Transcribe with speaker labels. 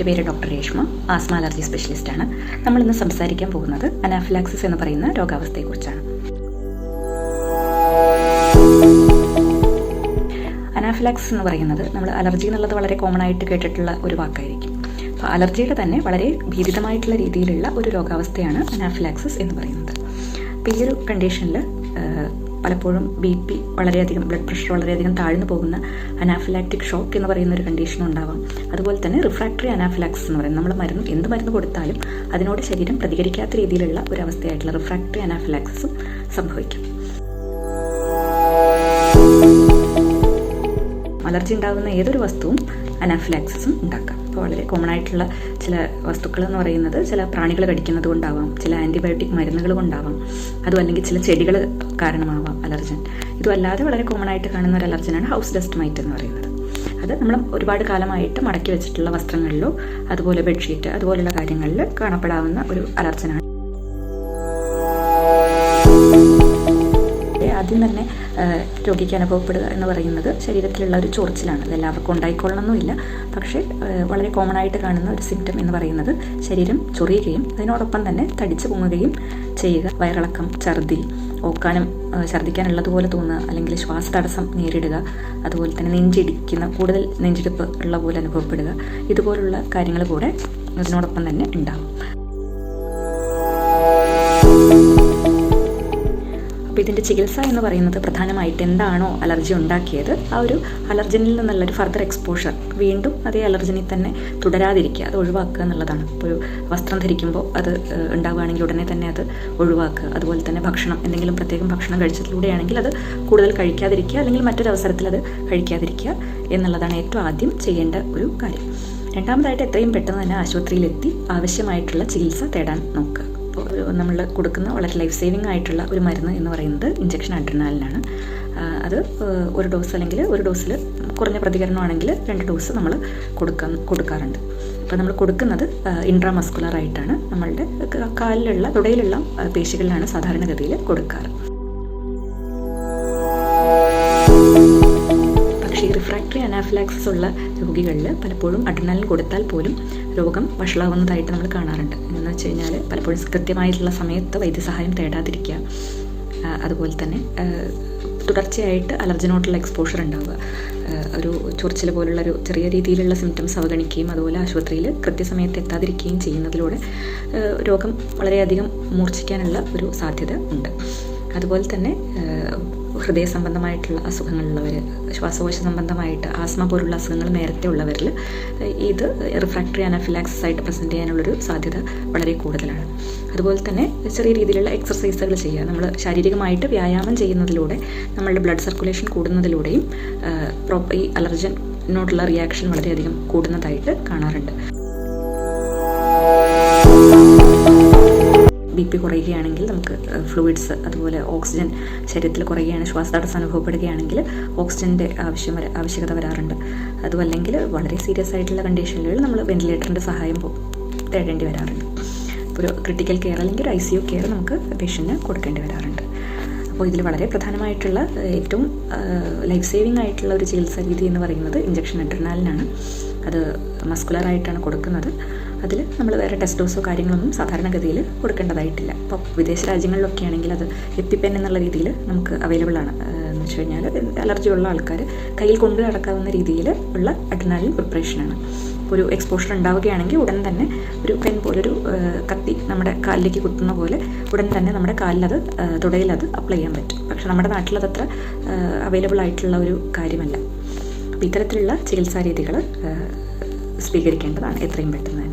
Speaker 1: Sushma asthma allergy സ്പെഷ്യലിസ്റ്റാണ് നമ്മൾ ഇന്ന് സംസാരിക്കാൻ പോകുന്നത് അനാഫിലാക്സിസ് എന്ന് പറയുന്ന രോഗാവസ്ഥയെക്കുറിച്ചാണ്. അനാഫിലാക്സിസ് എന്ന് പറയുന്നത് നമ്മൾ അലർജി എന്നുള്ളത് വളരെ കോമൺ ആയിട്ട് കേട്ടിട്ടുള്ള ഒരു വാക്കായിരിക്കും. അപ്പോൾ അലർജിയുടെ തന്നെ വളരെ ഭീതിതമായിട്ടുള്ള രീതിയിലുള്ള ഒരു രോഗാവസ്ഥയാണ് അനാഫിലാക്സിസ് എന്ന് പറയുന്നത്. അപ്പോൾ ഈ ഒരു കണ്ടീഷനിൽ പലപ്പോഴും ബി പി വളരെയധികം ബ്ലഡ് പ്രഷർ വളരെയധികം താഴ്ന്നു പോകുന്ന അനാഫിലാക്റ്റിക് ഷോക്ക് എന്ന് പറയുന്ന ഒരു കണ്ടീഷൻ ഉണ്ടാവാം. അതുപോലെ തന്നെ റിഫ്രാക്ടറി അനാഫിലാക്സിസ് എന്ന് പറയുന്നത് നമ്മൾ മരുന്ന് എന്ത് മരുന്ന് കൊടുത്താലും അതിനോട് ശരീരം പ്രതികരിക്കാത്ത രീതിയിലുള്ള ഒരു അവസ്ഥയായിട്ടുള്ള റിഫ്രാക്ടറി അനാഫിലാക്സിസും സംഭവിക്കും. അലർജി ഉണ്ടാകുന്ന ഏതൊരു വസ്തുവും അനാഫിലാക്സിസും ഉണ്ടാക്കാം. അപ്പോൾ വളരെ കോമൺ ആയിട്ടുള്ള ചില വസ്തുക്കൾ എന്ന് പറയുന്നത് ചില പ്രാണികൾ കടിക്കുന്നത് കൊണ്ടാവാം ചില ആന്റിബയോട്ടിക് മരുന്നുകൾ കൊണ്ടാവാം അതും അല്ലെങ്കിൽ ചില ചെടികൾ കാരണമാവാം അലർജൻ. ഇതുമല്ലാതെ വളരെ കോമൺ ആയിട്ട് കാണുന്ന ഒരു അലർജനാണ് ഹൗസ് ഡസ്റ്റ് മൈറ്റ് എന്ന് പറയുന്നത്. അത് നമ്മൾ ഒരുപാട് കാലമായിട്ട് മടക്കി വെച്ചിട്ടുള്ള വസ്ത്രങ്ങളിലോ അതുപോലെ ബെഡ്ഷീറ്റ് അതുപോലെയുള്ള കാര്യങ്ങളിൽ കാണപ്പെടാവുന്ന ഒരു അലർജനാണ്. ആദ്യം തന്നെ രോഗിക്ക് അനുഭവപ്പെടുക എന്ന് പറയുന്നത് ശരീരത്തിലുള്ള ഒരു ചൊറിച്ചിലാണ്. അത് എല്ലാവർക്കും ഉണ്ടായിക്കൊള്ളണമെന്നില്ല പക്ഷേ വളരെ കോമൺ ആയിട്ട് കാണുന്ന ഒരു സിംറ്റം എന്ന് പറയുന്നത് ശരീരം ചൊറിയുകയും അതിനോടൊപ്പം തന്നെ തടിച്ചു പൊങ്ങുകയും ചെയ്യുക. വയറിളക്കം ഛർദി ഓക്കാനും ഛർദ്ദിക്കാനുള്ളതുപോലെ തോന്നുക അല്ലെങ്കിൽ ശ്വാസതടസ്സം നേരിടുക അതുപോലെ തന്നെ നെഞ്ചിടിക്കുന്ന കൂടുതൽ നെഞ്ചിടിപ്പ് ഉള്ള പോലെ അനുഭവപ്പെടുക ഇതുപോലുള്ള കാര്യങ്ങൾ കൂടെ അതിനോടൊപ്പം തന്നെ ഉണ്ടാകും അപ്പോൾ ഇതിന്റെ ചികിത്സ എന്ന് പറയുന്നത് പ്രധാനമായിട്ട് എന്താണോ അലർജി ഉണ്ടാക്കിയത് ആ ഒരു അലർജനിൽ നിന്നുള്ള ഒരു ഫർദർ എക്സ്പോഷർ വീണ്ടും അതേ അലർജനിൽ തന്നെ തുടരാതിരിക്കുക അത് ഒഴിവാക്കുക എന്നുള്ളതാണ്. ഇപ്പോൾ ഒരു വസ്ത്രം ധരിക്കുമ്പോൾ അത് ഉണ്ടാവുകയാണെങ്കിൽ ഉടനെ തന്നെ അത് ഒഴിവാക്കുക. അതുപോലെ തന്നെ ഭക്ഷണം എന്തെങ്കിലും പ്രത്യേകം ഭക്ഷണം കഴിച്ചതിലൂടെയാണെങ്കിൽ അത് കൂടുതൽ കഴിക്കാതിരിക്കുക അല്ലെങ്കിൽ മറ്റൊരു അവസരത്തിൽ അത് കഴിക്കാതിരിക്കുക എന്നുള്ളതാണ് ഏറ്റവും ആദ്യം ചെയ്യേണ്ട ഒരു കാര്യം. രണ്ടാമതായിട്ട് എത്രയും പെട്ടെന്ന് തന്നെ ആശുപത്രിയിലെത്തി ആവശ്യമായിട്ടുള്ള ചികിത്സ തേടാൻ നോക്കുക. നമ്മൾ കൊടുക്കുന്ന വളരെ ലൈഫ് സേവിങ് ആയിട്ടുള്ള ഒരു മരുന്ന് എന്ന് പറയുന്നത് ഇഞ്ചക്ഷൻ അഡ്രിനാലിനാണ് അത് ഒരു ഡോസ് അല്ലെങ്കിൽ ഒരു ഡോസിൽ കുറഞ്ഞ പ്രതികരണമാണെങ്കിൽ രണ്ട് ഡോസ് നമ്മൾ കൊടുക്കാൻ കൊടുക്കാറുണ്ട്. അപ്പോൾ നമ്മൾ കൊടുക്കുന്നത് ഇൻട്രാ ഇൻട്രാമസ്കുലർ ആയിട്ടാണ്. നമ്മളുടെ കാലിലുള്ള തുടയിലുള്ള പേശികളിലാണ് സാധാരണഗതിയിൽ കൊടുക്കാറ്. പക്ഷേ റിഫ്രാക്ടറി അനാഫിലാക്സിസ് ഉള്ള രോഗികളിൽ പലപ്പോഴും അഡ്രനാലിൻ കൊടുത്താൽ പോലും രോഗം വഷളാവുന്നതായിട്ട് നമ്മൾ കാണാറുണ്ട്. എന്ന് വെച്ച് കഴിഞ്ഞാൽ പലപ്പോഴും കൃത്യമായിട്ടുള്ള സമയത്ത് വൈദ്യസഹായം തേടാതിരിക്കുക അതുപോലെ തന്നെ തുടർച്ചയായിട്ട് അലർജനോട്ടുള്ള എക്സ്പോഷർ ഉണ്ടാവുക ഒരു ചൊറിച്ചിൽ പോലുള്ള ഒരു ചെറിയ രീതിയിലുള്ള സിംറ്റംസ് അവഗണിക്കുകയും അതുപോലെ ആശുപത്രിയിൽ കൃത്യസമയത്ത് എത്താതിരിക്കുകയും ചെയ്യുന്നതിലൂടെ രോഗം വളരെയധികം മൂർച്ഛിക്കാനുള്ള ഒരു സാധ്യത ഉണ്ട്. അതുപോലെ തന്നെ ഹൃദയ സംബന്ധമായിട്ടുള്ള അസുഖങ്ങളുള്ളവർ ശ്വാസകോശ സംബന്ധമായിട്ട് ആസ്മ പോലുള്ള അസുഖങ്ങൾ നേരത്തെ ഉള്ളവരിൽ ഇത് റിഫ്രാക്ടറി അനഫിലാക്സിസ് ആയിട്ട് പ്രസന്റ് ചെയ്യാനുള്ളൊരു സാധ്യത വളരെ കൂടുതലാണ്. അതുപോലെ തന്നെ ചെറിയ രീതിയിലുള്ള എക്സസൈസുകൾ ചെയ്യുക. നമ്മൾ ശാരീരികമായിട്ട് വ്യായാമം ചെയ്യുന്നതിലൂടെ നമ്മളുടെ ബ്ലഡ് സർക്കുലേഷൻ കൂടുന്നതിലൂടെയും പ്രോപ്പർ ഈ അലർജനോടുള്ള റിയാക്ഷൻ വളരെയധികം കൂടുന്നതായിട്ട് കാണാറുണ്ട്. ബി പി കുറയുകയാണെങ്കിൽ നമുക്ക് ഫ്ലൂയിഡ്സ് അതുപോലെ ഓക്സിജൻ ശരീരത്തിൽ കുറയുകയാണ് ശ്വാസതടസ്സം അനുഭവപ്പെടുകയാണെങ്കിൽ ഓക്സിജന്റെ ആവശ്യം ആവശ്യകത വരാറുണ്ട്. അതുമല്ലെങ്കിൽ വളരെ സീരിയസ് ആയിട്ടുള്ള കണ്ടീഷനുകളിൽ നമ്മൾ വെന്റിലേറ്ററിന്റെ സഹായം തേടേണ്ടി വരാറുണ്ട്. ഒരു ക്രിട്ടിക്കൽ കെയർ അല്ലെങ്കിൽ ഒരു ഐ സി യു കെയർ നമുക്ക് പേഷ്യന്റിന് കൊടുക്കേണ്ടി വരാറുണ്ട്. അപ്പോൾ ഇതിൽ വളരെ പ്രധാനമായിട്ടുള്ള ഏറ്റവും ലൈഫ് സേവിങ് ആയിട്ടുള്ള ഒരു ചികിത്സാ രീതി എന്ന് പറയുന്നത് ഇഞ്ചക്ഷൻ അഡ്രിനാലിനാണ് അത് മസ്കുലറായിട്ടാണ് കൊടുക്കുന്നത്. അതിൽ നമ്മൾ വേറെ ടെസ്റ്റ് ഡോസോ കാര്യങ്ങളൊന്നും സാധാരണഗതിയിൽ കൊടുക്കേണ്ടതായിട്ടില്ല. ഇപ്പോൾ വിദേശ രാജ്യങ്ങളിലൊക്കെ ആണെങ്കിൽ അത് എപ്പിപ്പെൻ എന്നുള്ള രീതിയിൽ നമുക്ക് അവൈലബിൾ ആണ്. എന്ന് വെച്ച് കഴിഞ്ഞാൽ അലർജി ഉള്ള ആൾക്കാർ കയ്യിൽ കൊണ്ടു നടക്കാവുന്ന രീതിയിൽ ഉള്ള അഡ്രനാലിൻ പ്രിപ്പറേഷനാണ് ഒരു എക്സ്പോഷർ ഉണ്ടാവുകയാണെങ്കിൽ ഉടൻ തന്നെ ഒരു പെൻ പോലൊരു കത്തി നമ്മുടെ കാലിലേക്ക് കുത്തുന്ന പോലെ ഉടൻ തന്നെ നമ്മുടെ കാലിലത് തുടയിലത് അപ്ലൈ ചെയ്യാൻ പറ്റും. പക്ഷെ നമ്മുടെ നാട്ടിലത് അത്ര അവൈലബിൾ ആയിട്ടുള്ള ഒരു കാര്യമല്ല. ഇത്തരത്തിലുള്ള ചികിത്സാ രീതികൾ സ്വീകരിക്കേണ്ടതാണ്. എത്രയും പെട്ടെന്ന്